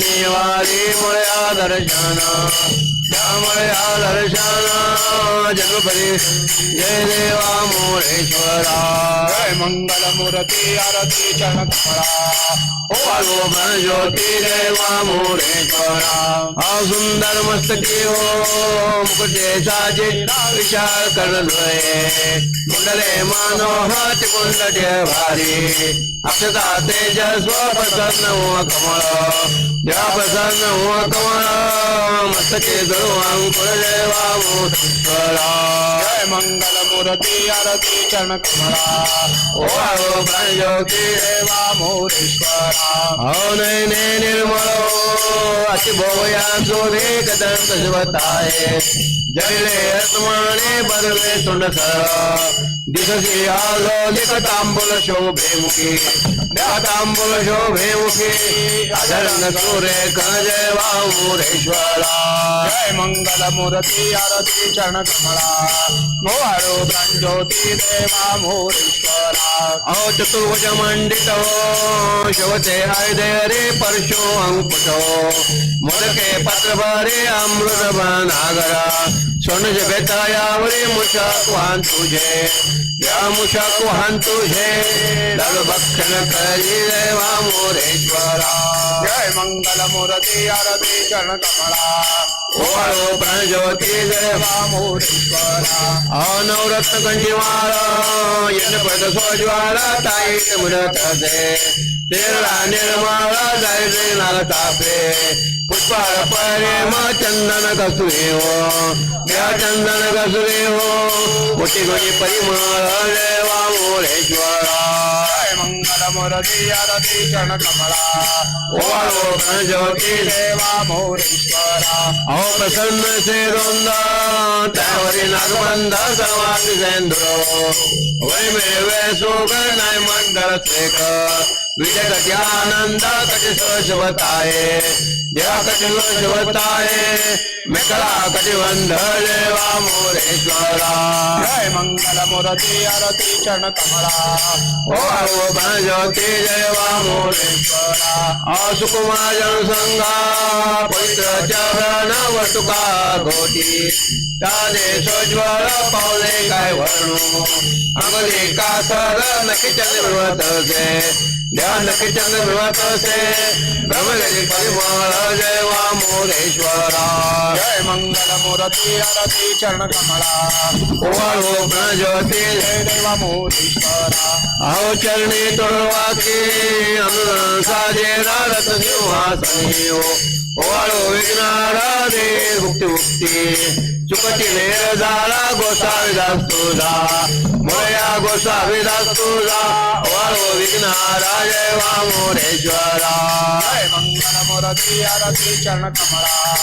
शनिवारी मुळ्या दर्शन त्यामुळ्या दर्शन जगपरी जय देवा मोरेश्वरा जय मंगल मूर्ती आरती चरण कमळा वालो ज्योती देवा मोरेश्वरा सुंदर मस्तकी हो मुकुटे साजे विचार करलोय कुंडले मनोहर कुंडटे भारी। अक्षता तेजस्व प्रसन्न हो कमळ। देवा प्रसन्न हो कमळ, मस्तके धरू अंकुर जय मंगल मूर्ती आरती चरण कमळा वालो ज्योती देवा मोरेश्वरा हो नैने निर्मळ अति भोया सोने कदंत शिवताय जयले रत्माने बरवे तोंड सरळ दिससी आलो लिख तांबूल शोभे मुखी द्या तांबूल शोभे मुखी अधरंग सुरे जय वामुरेश्वरा जय मंगल मूर्ती आरती चरण कमळा मोहारो ज्योती देवा मोरेश्वरा। अहो चतुर्भुज मंडित शिवते आयदे रे परशो अंकुट मोदके पत्र भरे अमृत नागरा सोन बेतायावरे मुशाक वाहन तुझे। या मुशाक वाहन तुझे। दल भक्षण करी देवा मोरेश्वरा। जय मंगल मूर्ती आरती चरण कमळा ओळो प्राणज्योती जय वामोरेश्वरा अनवरत्न कंजीवारा यनपद स्वज्वाला ताई म्हणत असे निर्ला निर्माळा जायचे नाल तापे पुष्पाळ परिम चंदन कसुरे हो म्या चंदन कसुरे हो मोठी गोडी परिमळ जय वामोरे मंगल मुरली आरती चरण कमळा ओवाळो ज्योति देवा मोरेश्वरा अहो प्रसन्न से रोंदा त्यावरी नागबंध समाधी सेंद्रो वै विजय कटी आनंद कटी शिवताये देवा कटी शिवताये मेकळा कटी बंध देवा मोरेश्वरा। जय मंगल मूर्ती आरती चरण कमळा ओ आओ ज्योती देवा मोरेश्वरा। असुकुमार जनसंगा पवित्र चरण वटुका घोटी त्याने सोज्वळ पावले काय वर्णू। अगदी कासर नक्की चंद्र मिळवत असे चंद्र मिळवत असे ब्रह्मगिरी परिमळ देवा मोरेश्वरा। जय मंगल मूर्ती, आरती, चरण कमळा ओवाळो ज्योती जय देवा मोरेश्वरा। अहो चरणी तोडवाके अनुदान साजे, नारद सिंहासनी ओवाळो विघ्नारा दे मुक्ती मुक्ती मोया गोसावी दास तुझा ओवाळो विघ्नारा जय वामोरेश्वरा जय मंगल आरती चरण कमळा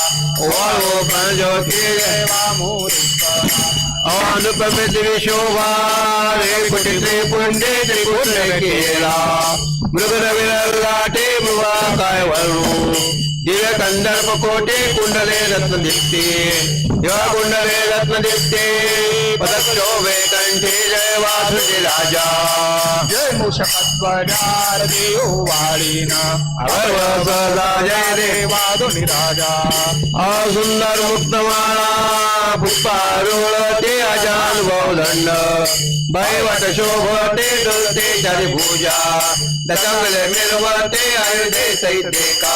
ओवाळो ज्योती जय देवा मोरेश्वरा। रे कुटी कुंडले रत्न दिसते दिवा कुंडले रत्न पदक शोभे कंठे जय वासुदेव राजा जय मूषकध्वजार देव वाळीन अवर्व सदा राजा आ सुंदर मुक्तमाळा पुष्पारोळते अजानुभव दंड बैवट शोभते डोलते चारी भूजा दशंगले मिरवते अयोध्ये सैते का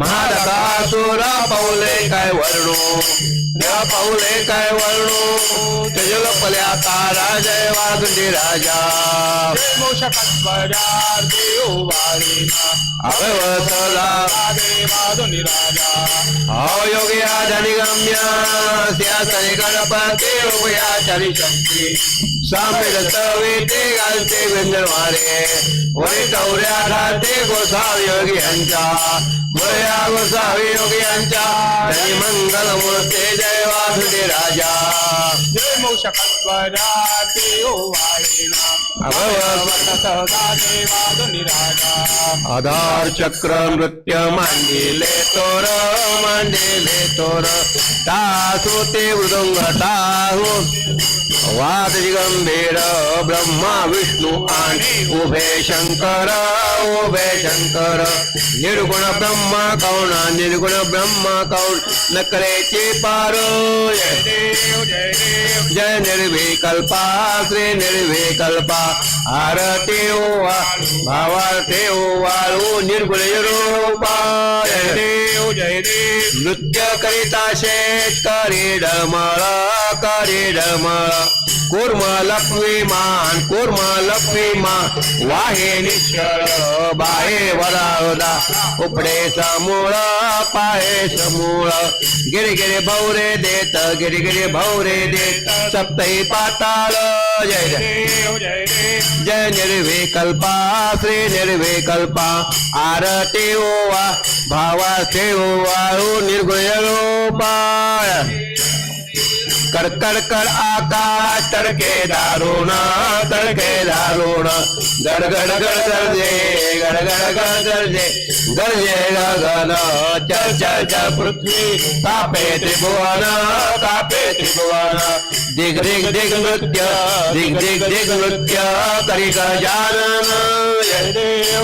महारकासुरा पाऊले काय वर्णो या पाऊले काय वर्णो तेजल पल्या तारा जय वागंडी राजा. अवयोग्या धनिगम्य त्यासने गणपती उभया चारी शक्ती सामील तविते घालते व्यंजनवारे वै गौऱ्या राहते गोसाव योगी यांच्या गोसावी योगी यांच्या तरी मंगल मूर्ते जय वासुदेव राजा. जय मोशकत्वरा ते ओ वाहिना. आधार चक्र नृत्य मांडिले तोर मांडिले तोर टासू ते मृदंग टाहू वाद गंभीर ब्रह्मा विष्णू आणि उभे शंकर उभे शंकर निर्गुण ब्रह्मा कौण निर्गुण ब्रह्मा कौण नकरेचे पार जय देव जय देव जय निर्विकल्पा श्री निर्विकल्पा आरती ओवा भावार्थे ओवाळू निर्गुण रूपा जय देव जय देव नृत्य करिता शेतकरी डमळ करी डमळ कुर्म लक्ष्मीमान कुर्म लक्ष्मीमान वाहे निश्चळ बाहे वरावदा उपडे समूळ पाहे समूळ गिरे गिरे भौरे देत, गिरे गिरे भौरे देत सप्तही पाताळ जय जय जय निर्विकल्पा, श्री निर्विकल्पा। आरती ओवा भावा ओवाळू निर्गुण रूपाय। कर कर कर आकाश, तडके दारुण तडके दारुण। गड गड गरजे गड गड गरजे गरजे गगन चल चल चल, पृथ्वी, कापे त्रिभुवन कापे त्रिभुवन। दिग दिग दिग नृत्य, दिग दिग दिग नृत्य, करी जय देव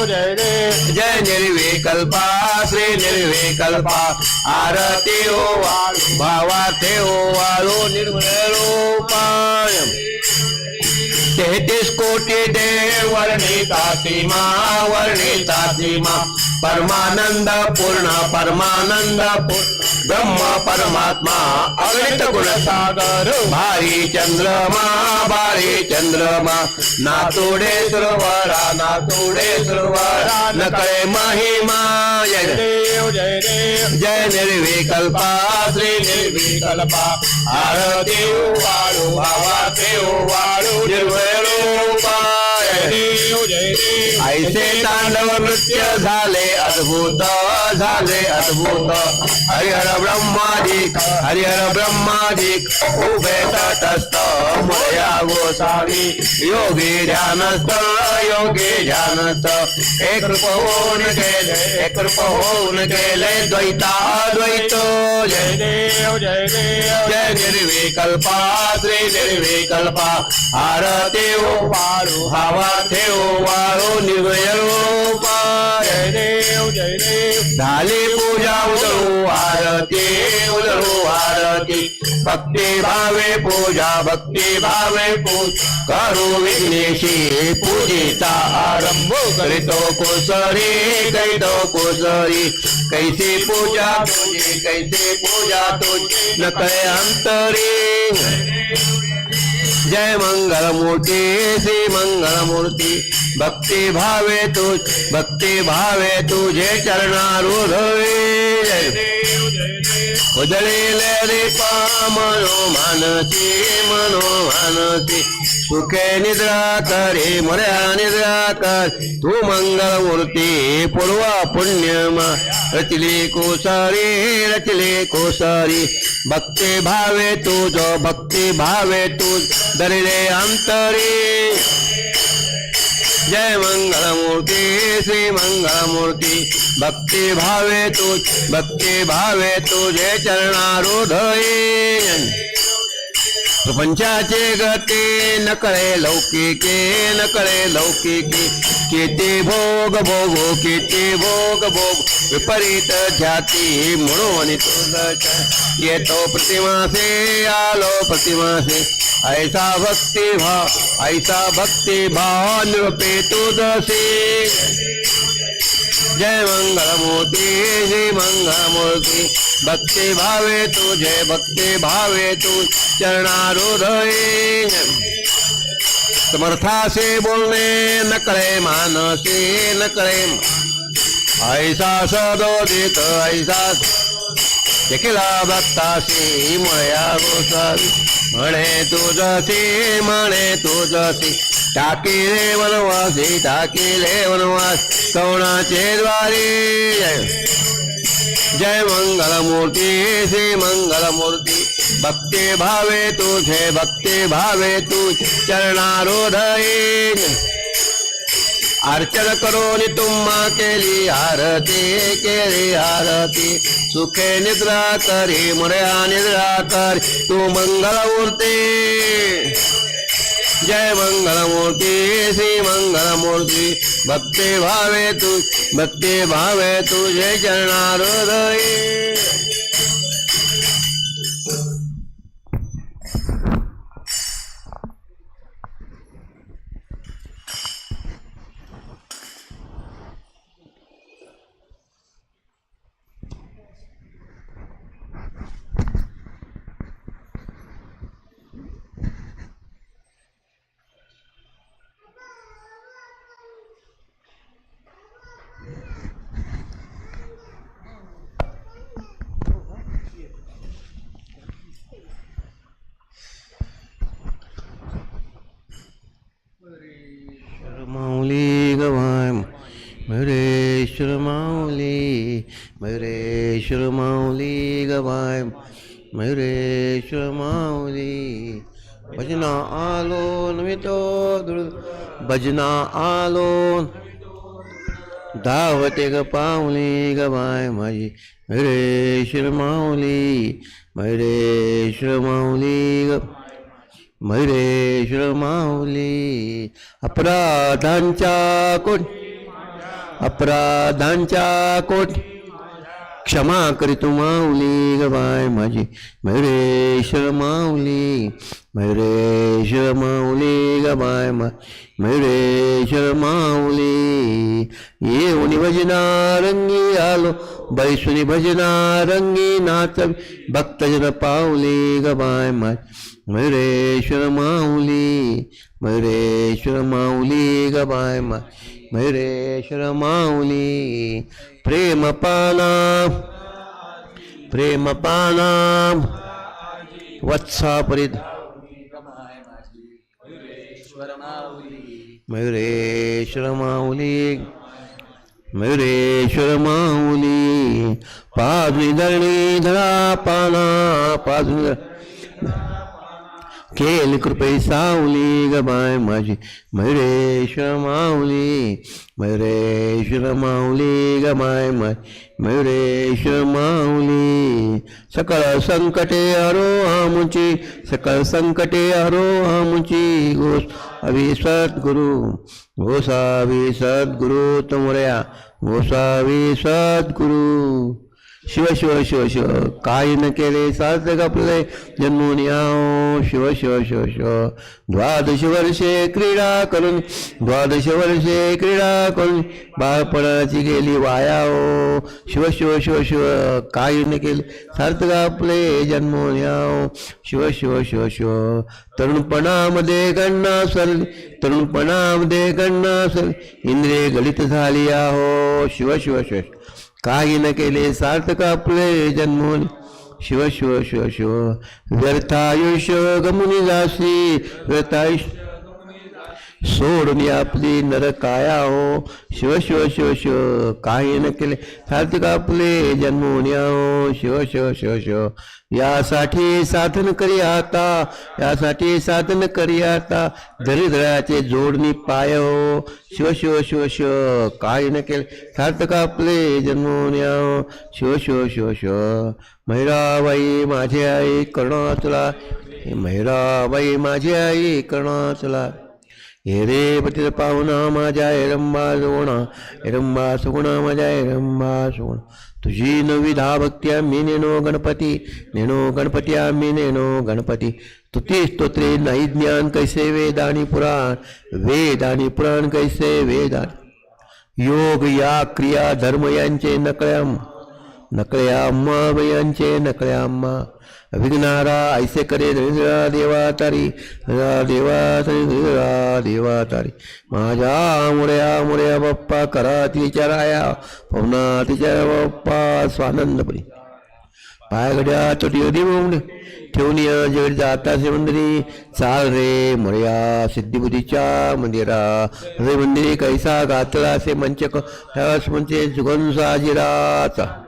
जय निर्विकल्पा, श्री निर्विकल्पा। आरती ओ भावार्थी ओ वालो रूपाय तेतीस कोटि देव वर्णिता सीमा वर्णिता सीमा। परमानंद पूर्ण परमानंद पूर्ण। ब्रह्म परमात्मा अगणित गुणसागर भारी चंद्रमा भारी चंद्रमा नातोडे सुरवरा नातोडे सुरवरा नकळे महिमा जय जय. देव जय देव जय निर्विकल्पा श्री निर्विकल्पा आरती वाळू भावा देव वाळू निर्भय ऐसे तांडव नृत्य अद्भुत अद्भुत। हरिहर ब्रह्मादिक हरिहर ब्रह्मादिक, उभे तटस्थ मया गोसावी, योगी ध्यानस्थ। योगी ध्यानस्थ एक रूप होऊन गेले, एक रूप होऊन गेले, द्वैता द्वैत। जय देव जय देव। जय निर्विकल्पा, श्री निर्विकल्पा। आरती वाळू हवा ठेव वाळू निर्भय रूपाय जय देव जय देव। झाली पूजा उदळू आरती उदळू आरती। भक्ती भावे पूजा, भक्ति भावे पूज। करो विघ्नेशी पूजिता आरंभ, करीतो कोसरी करीतो कोसरी कैसी पूजा तुझी, कैसी पूजा तुझे, न नकळे अंतरी। जय मंगल मूर्ति श्री मंगल मूर्ति भक्ति भावे तुझ, भक्ति भावे तुझे चरणारूढवे जय देव जय दीपा मनो मानसी मनो मानसी. सुखे निद्रा करे मर्या निद्रा कर. तू मंगल मूर्ती पूर्व पुण्यमा. रचले कोसारी रचले कोसारी. भक्ती भावे तुझ भक्ती भावे तुझ. दरिले अंतरी. जय मंगलमूर्ती श्री मंगलमूर्ती। भक्ती भावे तू भक्ती भावे तुझे चरणारूढये प्रपंचाचे गती नकळे लौकिके नकळे लौकिके। किती भोग भोगो किती भोग भोग। विपरीत जाति ख्याती म्हणून तुझ येतो प्रतिमासे, आलो प्रतिमा से ऐसा भक्ति भाव ऐसा भक्ति भाव नृपे तुझसे जय मंगलमूर्ती, श्री मंगलमूर्ती। भक्ति भावे तुझे भक्ति भावे तू चरणारुधये समर्थासे बोलणे न कळे मानसे, न कळे ऐसा सदोदित ऐसा देखिला भक्ताशी मया गोसावी. म्हणे तुझसी म्हणे तुझसी. टाकिले वनवासी टाकिले वनवास. कवणाचे द्वारी. जय जय मंगलमूर्ती श्री मंगलमूर्ती. भक्ती भावे तुझे भक्ती भावे तू चरणारोधये अर्चन करून तुम्हा केली आरती केली आरती। सुखे निद्रा करी, मुर्या निद्रा कर, तू मंगलमूर्ती जय मंगलमूर्ती श्री मंगलमूर्ती भक्ति भावे तू, भक्ति भावे तुझे चरणारोदय। भजना आलो। धावते ग पावली ग बाय माझी मयुरेश्वर माऊली मयुरेश्वर माऊली ग मयुरेश्वर माऊली। अपराधांच्या कोट अपराधांच्या कोट क्षमा करीतु माऊली गवाय माझी. मयुरेश माऊली मयुरेश माऊली गवाय मा मयुरेश माऊली. येऊनी भजना रंगी आलो बैसुनी भजना रंगी नाच भक्तजन पाऊली गवाय मा मयुरेश्वर माऊली मयुरेश्वर माऊली बाय मा मयुरेश्वर माऊली. प्रेम पाना प्रेम पाना वत्सापरित मयुरेश्वर माऊली। मयुरेश्वर माऊली। पाजुनी धरणी धरा पाना पाजुनी केल कृपे सावली गबाय माझी. मयुरेश माऊली मयुरेश माऊली गबाय माय मयुरेश माऊली. सकळ संकटे हरो आमुची सकळ संकटे हरो आमुची. गोस अभि सद्गुरु गोसावी सद्गुरु तुमऱ्या गोसावी सद्गुरु. शिव शिव शिव शिव काय न केले सार्थक आपले जन्मून शिव शिव शिव शिव द्वादश वर्षे क्रीडा करून द्वादश वर्षे क्रीडा करून बाळपणाची गेली वायाओ शिव शिव शिव शिव काय न केले सार्थक आपले जन्मून याओ शिव शिव शिव शिव तरुणपणामध्ये गणना सरली तरुणपणामध्ये गणना सरली इंद्रिय गलित झाली आहो शिव शिव शिव काही न केले सार्थक आपले जन्मून शिव शिव शिव शिव। व्यर्थायुष्य गमुनी जासी व्यर्थायुष्य सोडून आपली नर काया हो शिव शिव शिव शिव काही न केले सार्थक आपले जन्मून हो शिव शिव शिव शिव यासाठी साधन करी आता यासाठी साधन करी आता दरिद्राचे जोडणी पाय हो शिव शिव शिव शिव काही न केले सार्थक आपले जन्मून हो शिव शिव शिव शिव महिराबाई माझी आई करुणाचला महिराबाई माझी आई करुणाचला हे रे पतित पाहुणा माझ्या एरंबा सोणा एरंबा सुगुणा माझ्या एरंबा सोण तुझी नविधा भक्ती आम्ही नेनो गणपती नेनो गणपती आम्ही नेनो गणपती। तुती स्तोत्रे नाही ज्ञान कैसे वेद पुराण वेद आणि पुराण कैसे वेद योग या क्रिया धर्म यांचे नकळ्या नकळ्या अम्मा यांचे नकळ्या अम्मा. विघ्नारा ऐसे करे देवा तारी धरिरा देवा तारी धरिरा देवा तारी. माझ्या मुळ्या मुळ्या बाप्पा, करा तिच्या राया, पवना तिच्या बाप्पा स्वानंदपरी पाय गड्या तुटी देऊन ठेवून या जड जातासे मंदिरी चाल रे, मर्या, सिद्धिबुद्धीच्या मंदिरा. रे मंदिरी कैसा गातला से मंचक म्हणजे जुगन साजिराचा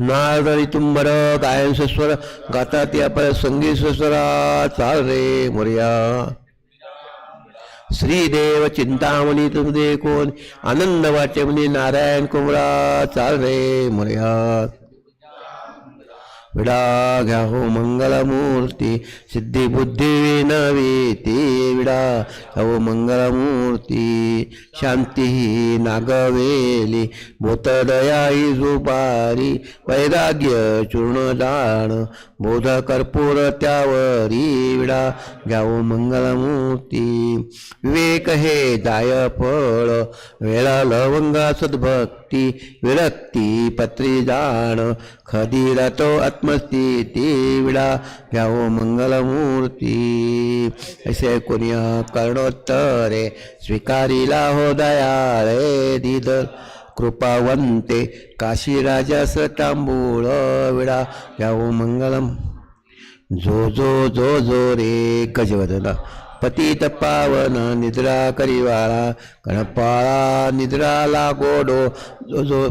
नारदरी तुम्बर गायन स्वर गाता ती पर संगीत स्वरा चाल रे मोर्या. श्रीदेव चिंतामणी तुमदे कोण आनंद वाटे म्हणे नारायण कुमरा चाल रे मोर्या. विडा घ्याहो मंगलमूर्ती. सिद्धी बुद्धी विनवेते विडा. घ्याहो मंगलमूर्ती. शांती ही नागवेली. भूतदया ही वैराग्य वैराग्य चूर्णदान बोध कर्पूर त्यावरी विडा. घ्याओ हो मंगलमूर्ती. विवेक हे दायफळ वेळा लवंगा सद्भक्ती. विरक्ती पत्रीदान खदी रतो आत्म मस्ती आत्मस्थिती विडा घ्यावो मंगलमूर्ती. ऐसे कोणिया कर्णोत्तरे स्वीकारिला हो दयाळे दिदल कृपावंते काशीराजास तांबूळ विडा घ्यावो मंगलम. जो जो जो जो रे गजवदना. पतित पावन निद्रा करिवाळा गणपाळा निद्रा लागोडो जो जो.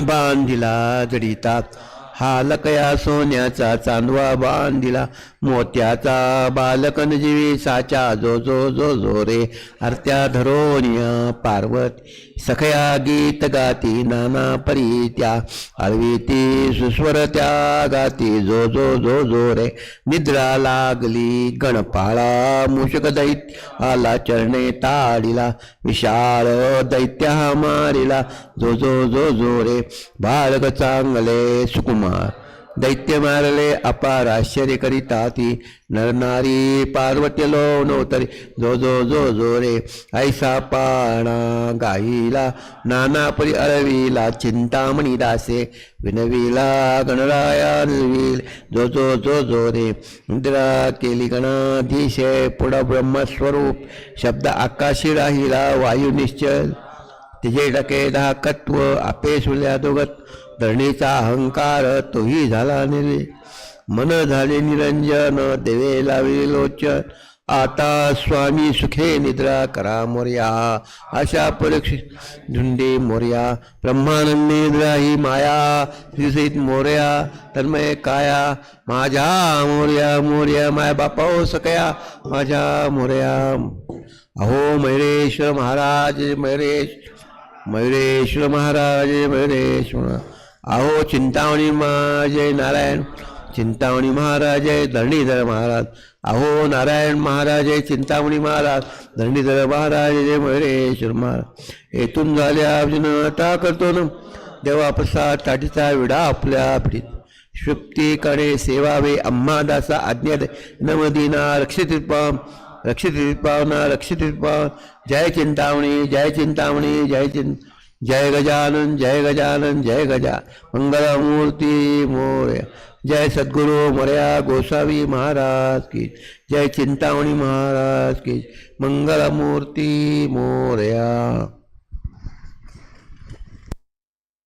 बांधिला जडितात हालकया सोन्याचा चांदवा बांधिला. मोत्याचा बालकन जीवी साचा जो जो जो जो रे. आरत्या धरोनिया पार्वती. सखया गीत गाती नाना परी त्या आळवीती सुस्वर त्या गाती जो जो जो जो रे निद्रा लागली गणपाळा मूषक दैत्य आला चरणे ताडीला विशाळ दैत्य हा मारिला जो जो जो जो रे बालक चांगले सुकुमार. दैत्य मारले अपार आश्चर्य करिता ती नरनारी पार्वती लोणोतरी जो जो जो जो रे ऐसा पाणा गाईला नाना परी चिंतामणी दासे विनविला गणराया निर्विल जो जो जो जो रे इंद्रा केली गणाधीशे पुढं ब्रह्मस्वरूप शब्द आकाशी राहिला वायू निश्चल तिचे डके धाकत्व आपे सुल्या दोगत धरणीचा अहंकार तोही झाला निरे मन झाले निरंजन देवे लावले लोचन. आता स्वामी सुखे निद्रा करा मोर्या. अशा परीक्षित झुंडे मोर्या. ब्रह्मानंद निद्रा ही माया. श्रीसहित मोर्या. तन्मय काया. माझ्या मोर्या मोर्या माय बापा हो सकया. माझ्या मोर्या. अहो मयुरेश्वर महाराज मयुरेश मयुरेश्वर महाराज मयुरेश्वर अहो चिंतामणी महाजय नारायण. चिंतामणी महाराज जय धरणीधर महाराज. अहो नारायण महाराज जय चिंतामणी महाराज. धरणीधर महाराज जय मयुरेश्वर महाराज. येथून झाल्या अर्जुन आता करतो ना. देवा प्रसाद ताटीचा विडा आपल्या पिढीत. शुक्तीकडे सेवावे अम्मा दासा आज्ञा दे. नमदीना रक्षित पाम रक्षित पावना रक्षित पावन जय चिंतामणी जय चिंतामणी जय चिंता जय गजानन जय गजानन, जय गजा। मंगलमूर्ती मोर्य जय सदगुरु मौर्या गोसावी महाराज की जय। चिंतामणि महाराज की मंगलमूर्ती मोर्या।